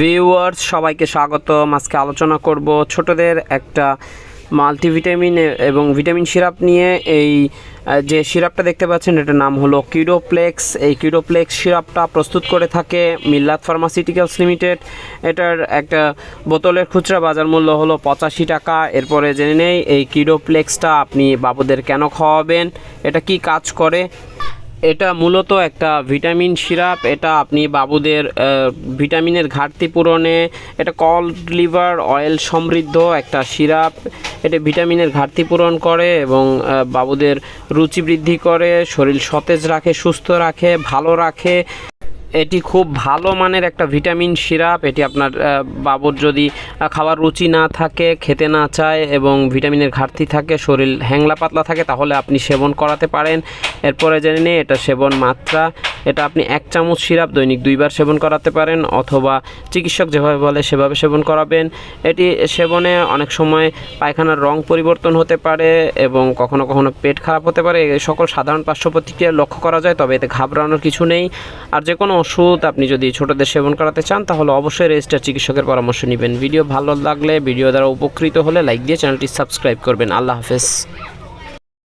Viewers সবাইকে স্বাগতম। আজকে আলোচনা করব ছোটদের একটা মাল্টিভিটামিন এবং ভিটামিন সিরাপ নিয়ে। এই যে সিরাপটা দেখতে পাচ্ছেন, এটার নাম হলো কিডোপ্লেক্স এই কিডোপ্লেক্স সিরাপটা প্রস্তুত করে থাকে মিল্লাত ফার্মাসিউটিক্যালস লিমিটেড এটার একটা বোতলের খুচরা বাজার মূল্য হলো পঁচাশি টাকা। এরপরে জেনে নেই, এই কিডোপ্লেক্সটা আপনি বাবুদের কেন খাওয়াবেন? এটা কি কাজ করে? এটা মূলত একটা ভিটামিন সিরাপ, এটা আপনি বাবুদের ভিটামিনের ঘাটতি পূরণে, এটা কল লিভার অয়েল সমৃদ্ধ একটা সিরাপ, এটা ভিটামিনের ঘাটতি পূরণ করে এবং বাবুদের রুচি বৃদ্ধি করে, শরীর সতেজ রাখে, সুস্থ রাখে, ভালো রাখে। এটি খুব ভালো মানের একটা ভিটামিন সিরাপ। এটি আপনার বাবর যদি খাওয়ার রুচি না থাকে, খেতে না চায় এবং ভিটামিনের ঘাটতি থাকে, শরীর হ্যাংলা পাতলা থাকে, তাহলে আপনি সেবন করাতে পারেন। এরপরে জেনে নিই, এটা সেবন মাত্রা। এটা আপনি এক চামচ সিরাপ দৈনিক দুইবার সেবন করাতে পারেন অথবা চিকিৎসক যেভাবে বলে সেভাবে সেবন করাবেন। এটি সেবনে অনেক সময় পায়খানার রং পরিবর্তন হতে পারে এবং কখনো কখনো পেট খারাপ হতে পারে। সকল সাধারণ পার্শ্ব প্রতিক্রিয়া লক্ষ্য করা যায়, তবে এতে ঘাবড়ানোর কিছু নেই। আর যে কোনো ওষুধ আপনি যদি ছোটদের সেবন করাতে চান, তাহলে অবশ্যই রেজিস্টার চিকিৎসকের পরামর্শ নেবেন। ভিডিও ভালো লাগলে, ভিডিও দ্বারা উপকৃত হলে লাইক দিয়ে চ্যানেলটি সাবস্ক্রাইব করবেন। আল্লাহ হাফেজ।